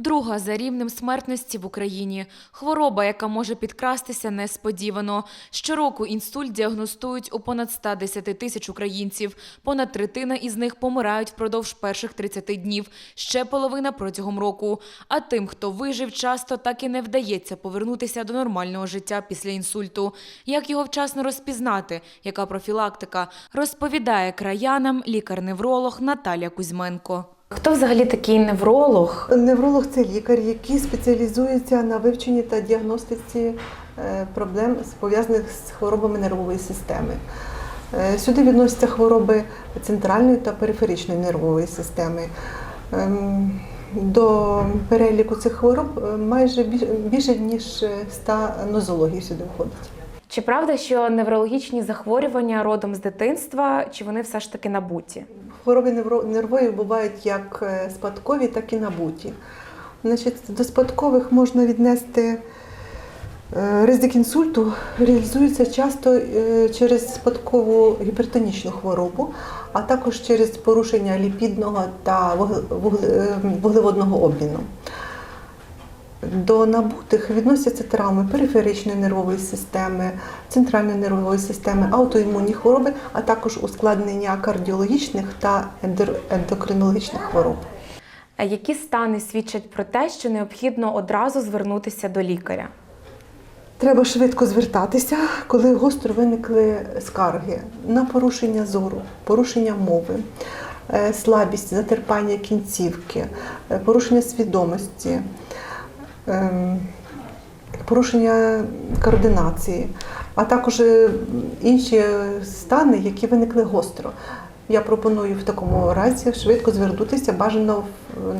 Друга за рівнем смертності в Україні. Хвороба, яка може підкрастися несподівано. Щороку інсульт діагностують у понад 110 тисяч українців. Понад третина із них помирають впродовж перших 30 днів, ще половина протягом року. А тим, хто вижив, часто так і не вдається повернутися до нормального життя після інсульту. Як його вчасно розпізнати? Яка профілактика? Розповідає краянам лікар-невролог Наталя Кузьменко. Хто взагалі такий невролог? Невролог це лікар, який спеціалізується на вивченні та діагностиці е, проблем, пов'язаних з хворобами нервової системи. Е, Сюди відносяться хвороби центральної та периферичної нервової системи. Ем, До переліку цих хвороб е, майже більше ніж 100 нозологій сюди входить. Чи правда, що неврологічні захворювання родом з дитинства, чи вони все ж таки набуті? Хвороби нервові бувають як е, спадкові, так і набуті. Значить, до спадкових можна віднести е, ризик інсульту, реалізується часто е, через спадкову гіпертонічну хворобу, а також через порушення ліпідного та вугле- вугле- вуглеводного обміну. До набутих відносяться травми периферичної нервової системи, центральної нервової системи, аутоімунні хвороби, а також ускладнення кардіологічних та ендокринологічних хвороб. Які стани свідчать про те, що необхідно одразу звернутися до лікаря? Треба швидко звертатися, коли гостро виникли скарги на порушення зору, порушення мови, е, слабість, затерпання кінцівки, е, порушення свідомості, порушення координації, а також е, інші стани, які виникли гостро. Я пропоную в такому разі швидко звернутися бажано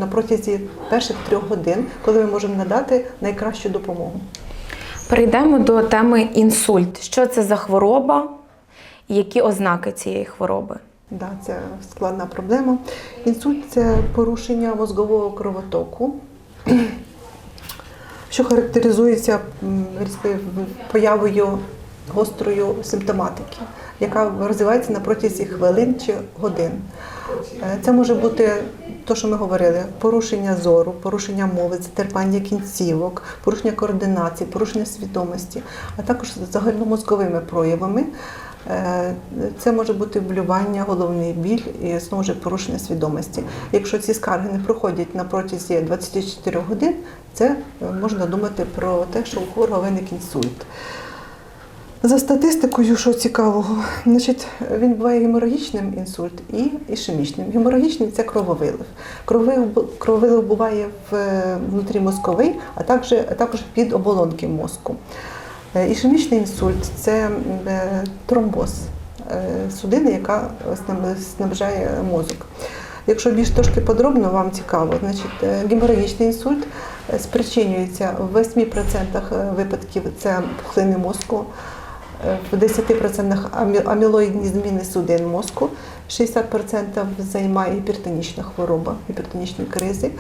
на протязі перших трьох годин, коли ми можемо надати найкращу допомогу. Перейдемо до теми інсульт. Що це за хвороба які ознаки цієї хвороби? Да, це складна проблема. Інсульт це порушення мозгового кровотоку, що характеризується появою гострою симптоматики, яка розвивається на протязі хвилин чи годин. Е, Це може бути те, що ми говорили: порушення зору, порушення мови, затерпання кінцівок, порушення координації, порушення свідомості, а також загальномозковими проявами. Е, Це може бути блювання, головний біль і знову ж порушення свідомості. Якщо ці скарги не проходять на протязі 24 годин, це е, можна думати про те, що у хворого виник інсульт. За статистикою, що цікавого, значить, він буває геморагічним інсульт і ішемічним. Геморагічний це крововилив. Крововилив, буває е, внутрімозковий, а також, а також під оболонки мозку. Е, Ішемічний інсульт це е, тромбоз е, судини, яка снаб- снабжає мозок. Якщо більш трошки подробно вам цікаво, значить геморагічний інсульт спричинюється в 8% випадків це пухлини мозку, в 10% амілоїдні зміни судин мозку, 60% займає гіпертонічна хвороба, гіпертонічні кризи.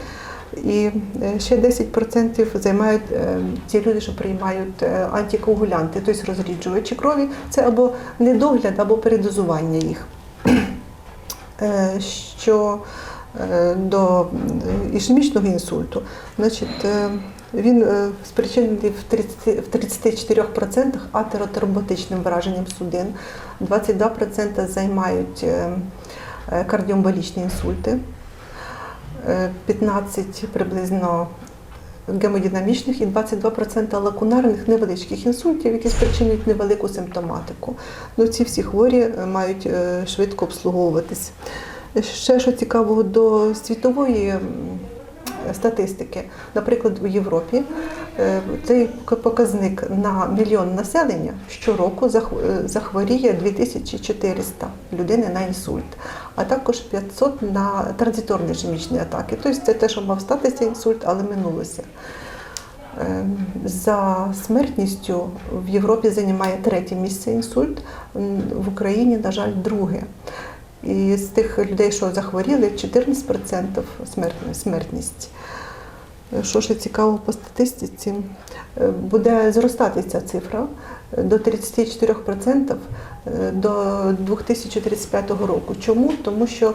І е, ще 10% займають е, ті люди, що приймають е, антикоагулянти, тобто розріджувачі крові. Це або недогляд, або передозування їх. Що до ішемічного інсульту, значить, він спричинений в 34% атеротромботичним враженням судин, 22% займають кардіомболічні інсульти, 15 приблизно гемодинамічних і 22% лакунарних невеличких інсультів, які спричинюють невелику симптоматику. Ну, ці всі хворі е, мають е, швидко обслуговуватись. Ще що цікавого до світової статистики, наприклад, у Європі е, цей показник на мільйон населення щороку е, захворіє 2400 людини на інсульт, а також 500 на транзиторні ішемічні атаки. Тобто це те, що мав статися інсульт, але минулося. Е, За смертністю в Європі займає третє місце інсульт, в Україні, на жаль, друге. І з тих людей, що захворіли, 14% смертність. Що ще цікаво по статистиці, е, буде зростати ця цифра е, до 34% е, до 2035 року. Чому? Тому що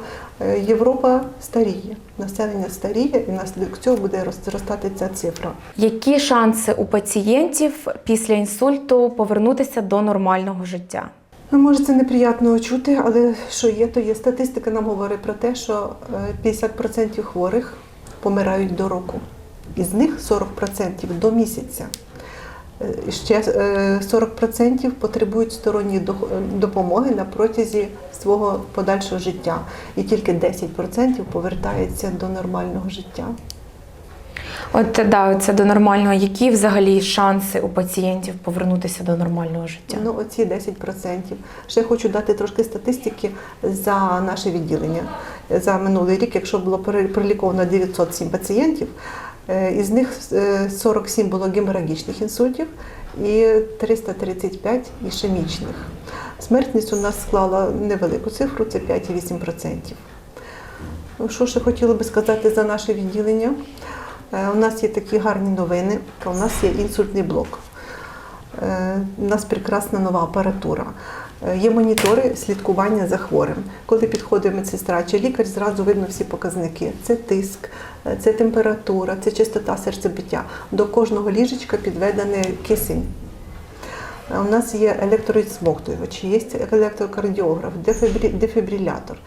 Європа старіє, населення старіє, і внаслідок цього буде рос- зростати ця цифра. Які шанси у пацієнтів після інсульту повернутися до нормального життя? Ну, Може, це неприємно чути, але що є, то є. Статистика нам говорить про те, що е, 50% хворих помирають до року. Із них 40% до місяця. Е, Ще е, 40% потребують сторонньої е, допомоги на протязі свого подальшого життя. І тільки 10% повертається до нормального життя. От да, це до нормального. Які взагалі шанси у пацієнтів повернутися до нормального життя? Ну, оці 10%. Ще хочу дати трошки статистики за наше відділення. За минулий рік, якщо було проліковано 907 пацієнтів, е, із них е, 47 було геморагічних інсультів і 335 ішемічних. Смертність у нас склала невелику цифру, це 5,8%. Ну, Що ще хотіла би сказати за наше відділення? Е, У нас є такі гарні новини. У нас є інсультний блок. Е, У нас прекрасна нова апаратура. Е, Є монітори слідкування за хворим. Коли підходить медсестра чи лікар, зразу видно всі показники. Це тиск, е, це температура, це частота серцебиття. До кожного ліжечка підведений кисень. Е, У нас є електросмоктувач, є електрокардіограф, дефібрилятор.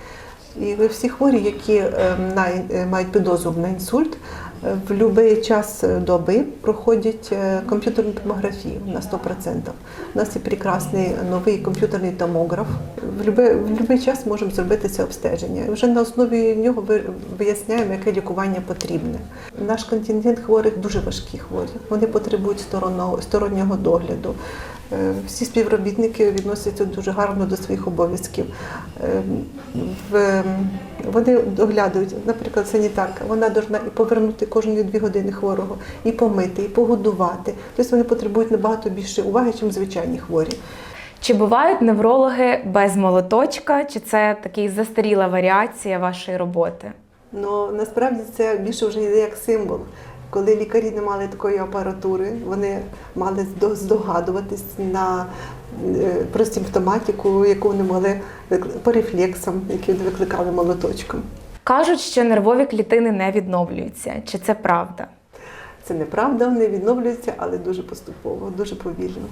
І ви всі хворі, які е, на- е, мають підозру на інсульт, е, в будь-який час доби проходять е, комп'ютерну томографію на 100%. У нас є прекрасний новий комп'ютерний томограф. В будь-який час можемо зробити це обстеження. Вже на основі нього виясняємо, яке лікування потрібне. Наш контингент хворих дуже важкі хворі. Вони потребують стороннього догляду. Е, Всі співробітники відносяться дуже гарно до своїх обов'язків. Е, Вони доглядають, наприклад, санітарка, вона повинна і повернути кожні дві години хворого, і помити, і погодувати. Тобто вони потребують набагато більше уваги, ніж звичайні хворі. Чи бувають неврологи без молоточка, чи це такий застаріла варіація вашої роботи? Ну насправді це більше вже йде як символ. Коли лікарі не мали такої апаратури, вони мали здогадуватись на е, про симптоматику, яку вони могли викли- по рефлексам, які вони викликали молоточком. Кажуть, що нервові клітини не відновлюються. Чи це правда? Це неправда, вони відновлюються, але дуже поступово, дуже повільно.